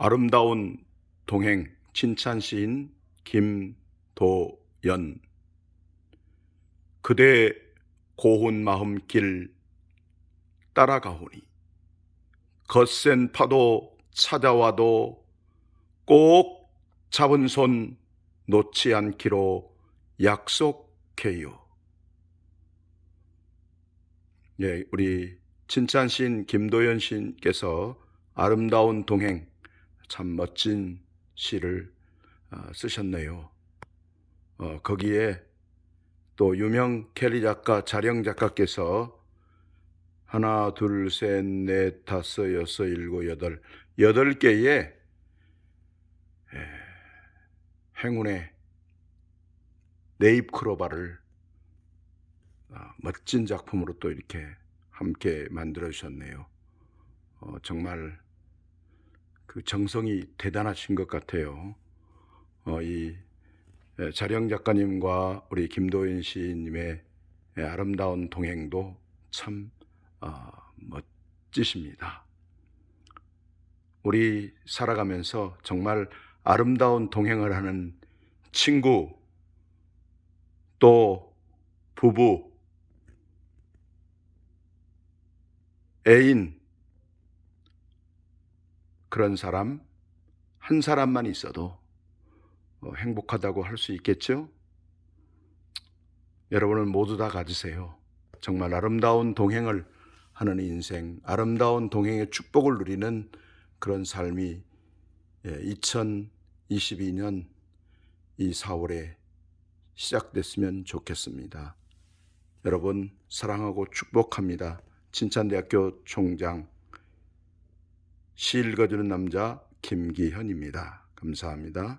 아름다운 동행 칭찬 시인 김도연 그대 고운 마음 길 따라가오니 거센 파도 찾아와도 꼭 잡은 손 놓지 않기로 약속해요. 예, 우리 칭찬 시인 김도연 시인께서 아름다운 동행 참 멋진 시를 어, 쓰셨네요. 어, 거기에 또 유명 켈리 작가, 자령 작가께서 하나, 둘, 셋, 넷, 다섯, 여섯, 일곱, 여덟, 여덟 개의 에, 행운의 네잎 크로바를 어, 멋진 작품으로 또 이렇게 함께 만들어 주셨네요. 어, 정말 그 정성이 대단하신 것 같아요. 어, 이 예, 자령 작가님과 우리 김도인 시인님의 예, 아름다운 동행도 참 어, 멋지십니다. 우리 살아가면서 정말 아름다운 동행을 하는 친구, 또 부부, 애인, 그런 사람, 한 사람만 있어도 어, 행복하다고 할 수 있겠죠? 여러분은 모두 다 가지세요. 정말 아름다운 동행을 하는 인생, 아름다운 동행의 축복을 누리는 그런 삶이 2022년 이 4월에 시작됐으면 좋겠습니다. 여러분 사랑하고 축복합니다. 진찬대학교 총장 시 읽어주는 남자 김기현입니다. 감사합니다.